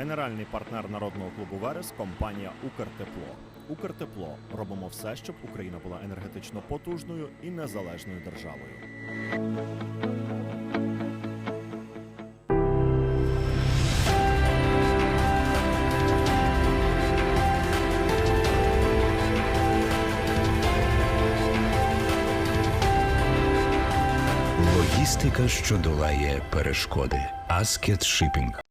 Генеральний партнер народного клубу Верес компанія Укртепло. Укртепло робимо все, щоб Україна була енергетично потужною і незалежною державою. Логістика, що долає перешкоди. Аскет Шипінг.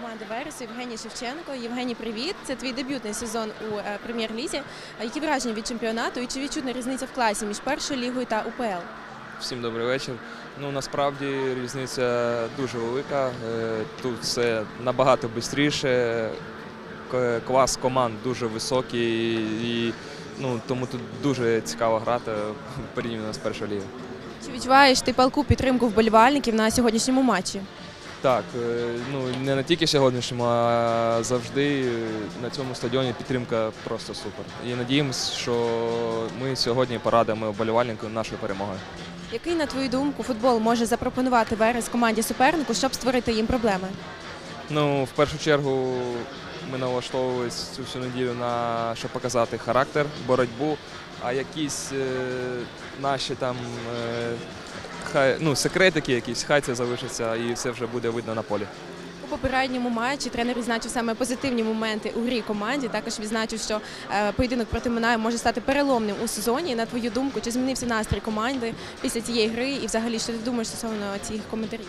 Команди Верес Євгеній Шевченко. Євгеній, привіт! Це твій дебютний сезон у е, прем'єр-лізі. Які враження від чемпіонату і чи відчутна різниця в класі між першою лігою та УПЛ? Всім добрий вечір. Ну насправді різниця дуже велика. Е, Тут все набагато швидше. Клас команд дуже високий і ну, тому тут дуже цікаво грати порівняно з першою лігою. Чи відчуваєш ти палку підтримку вболівальників на сьогоднішньому матчі? Так, е, ну не на тільки сьогоднішньому, а завжди е, на цьому стадіоні підтримка просто супер. І надіємось, що ми сьогодні порадимо вболівальникам нашою перемогою. Який, на твою думку, футбол може запропонувати Верес команді супернику, щоб створити їм проблеми? Ну, в першу чергу ми налаштовувалися цю всю неділю на щоб показати характер, боротьбу, а якісь е, наші там е, хай, ну, секретики якісь, хай це залишиться і все вже буде видно на полі. У попередньому матчі тренер відзначив саме позитивні моменти у грі команді. Також відзначив, що е, поєдинок проти Минаю може стати переломним у сезоні. На твою думку, чи змінився настрій команди після цієї гри? І взагалі, що ти думаєш стосовно цих коментарів?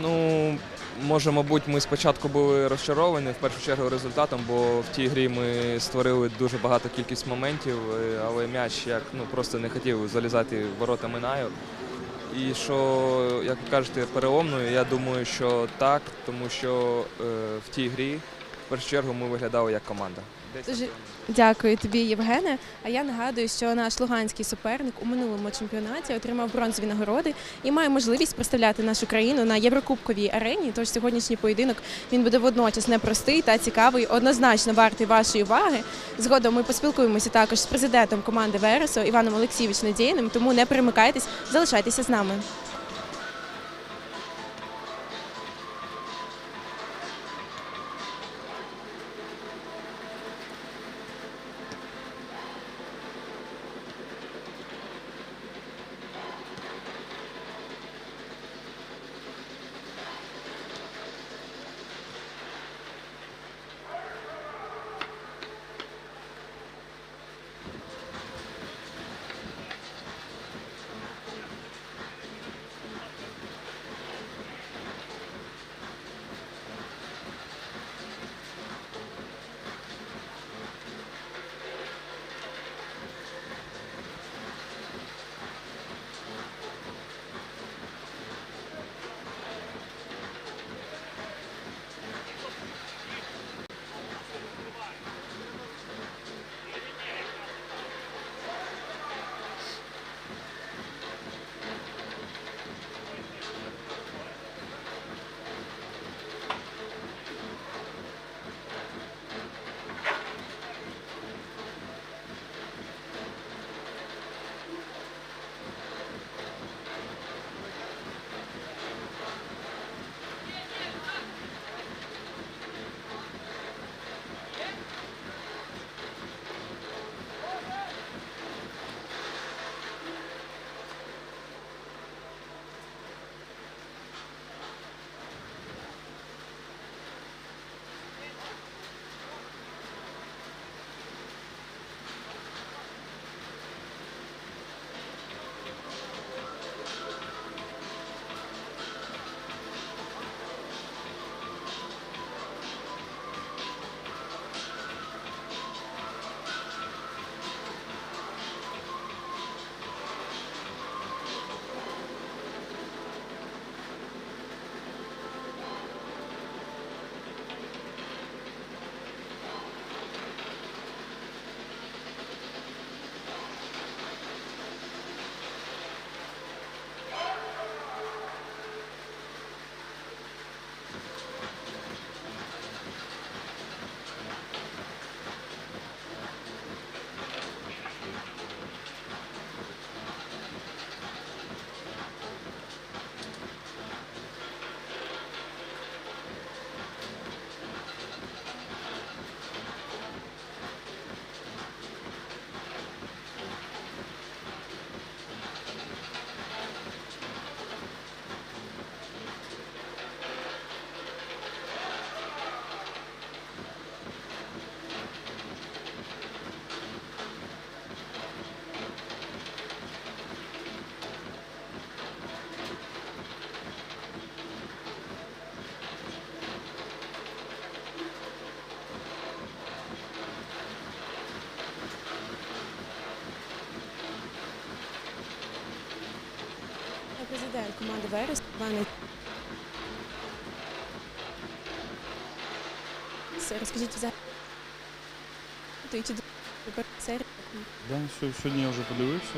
Ну, може, мабуть, ми спочатку були розчаровані в першу чергу результатом, бо в тій грі ми створили дуже багато кількість моментів, е, але м'яч як ну просто не хотів залізати в ворота Минаю. І що, як ви кажете, переломною, я думаю, що так, тому що е, в тій грі в першу чергу ми виглядали як команда. Дуже дякую тобі, Євгене. А я нагадую, що наш луганський суперник у минулому чемпіонаті отримав бронзові нагороди і має можливість представляти нашу країну на Єврокубковій арені. Тож сьогоднішній поєдинок він буде водночас непростий та цікавий, однозначно вартий вашої уваги. Згодом ми поспілкуємося також з президентом команди Вересо Іваном Олексійович Надєєним, тому не перемикайтесь, залишайтеся з нами. Команди Верес. Розкажіть взагалі. Да, сьо- сьогодні я вже подивився.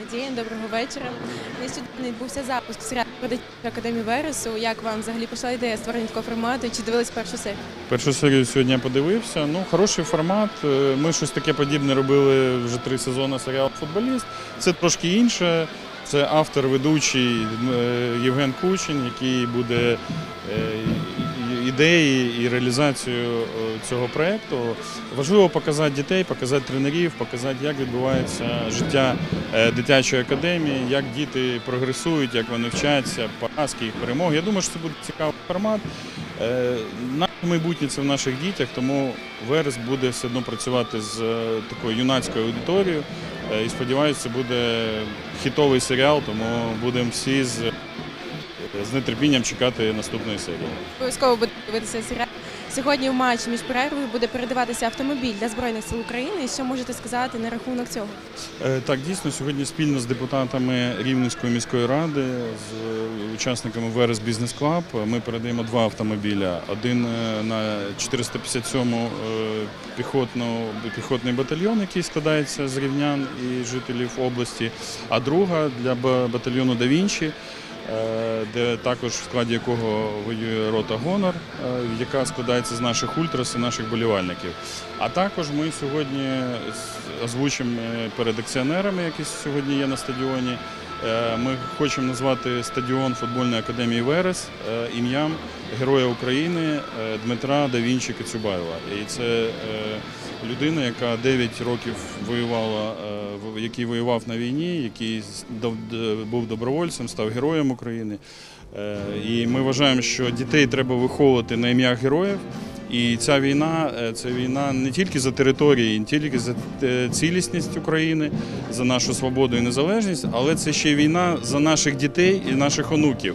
Надіїн. Доброго вечора. Нещодавно відбувся запуск серіалу академію Вересу. Як вам взагалі пішла ідея створення такого формату? Чи дивились першу серію? Першу серію сьогодні я подивився. Ну, хороший формат. Е, Ми щось таке подібне робили вже три сезони серіалу Футболіст. Це трошки інше. Це автор, ведучий е, Євген Кучин, який буде е, ідеї і реалізацію е, цього проєкту. Важливо показати дітей, показати тренерів, показати, як відбувається життя е, дитячої академії, як діти прогресують, як вони вчаться, поразки, їх перемоги. Я думаю, що це буде цікавий формат. Е, Наше майбутнє це в наших дітях, тому Верес буде все одно працювати з такою юнацькою аудиторією. І сподіваюся, це буде хітовий серіал, тому будемо всі з, з нетерпінням чекати наступної серії. Обов'язково буде дивитися серіал. Сьогодні в матчі між перервою буде передаватися автомобіль для Збройних сил України. Що можете сказати на рахунок цього? Е, Так, дійсно, сьогодні спільно з депутатами Рівненської міської ради, з е, учасниками Верес Бізнес Клаб ми передаємо два автомобіля. Один е, на 457-му е, піхотний батальйон, який складається з рівнян і жителів області, а друга для батальйону Да Вінчі. Е, Де також в складі якого воює рота Гонор, е, яка складається з наших ультрас і наших болівальників. А також ми сьогодні озвучимо е, перед акціонерами, які сьогодні є на стадіоні. Е, Ми хочемо назвати стадіон футбольної академії Верес е, ім'ям Героя України е, Дмитра Давінчі Кацюбаєва. І це людина, яка 9 років воювала, який воював на війні, який був добровольцем, став героєм України. І ми вважаємо, що дітей треба виховувати на ім'ях героїв. І ця війна е, це війна не тільки за території, не тільки за е, цілісність України, за нашу свободу і незалежність, але це ще війна за наших дітей і наших онуків.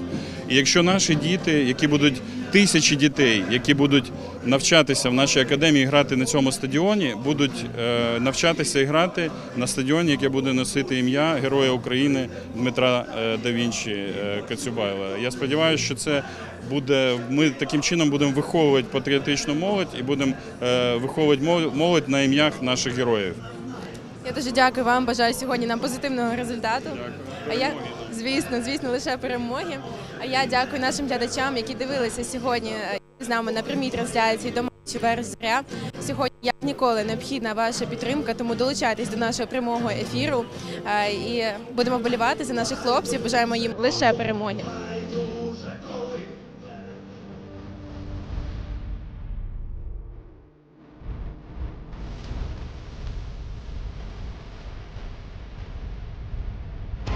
І якщо наші діти, які будуть тисячі дітей, які будуть навчатися в нашій академії грати на цьому стадіоні, будуть е, навчатися і грати на стадіоні, яке буде носити ім'я Героя України Дмитра е, Да Вінчі е, Кацюбайла. Я сподіваюся, що це буде. Ми таким чином будемо виховувати патріотичну молодь і будемо виховувати молодь на ім'ях наших героїв. Я дуже дякую вам. Бажаю сьогодні нам позитивного результату. А я, звісно, звісно, лише перемоги. А я дякую нашим глядачам, які дивилися сьогодні е, з нами на прямій трансляції до матчу. Сьогодні, як ніколи, необхідна ваша підтримка, тому долучайтесь до нашого прямого ефіру е, і будемо вболівати за наших хлопців. Бажаємо їм лише перемоги.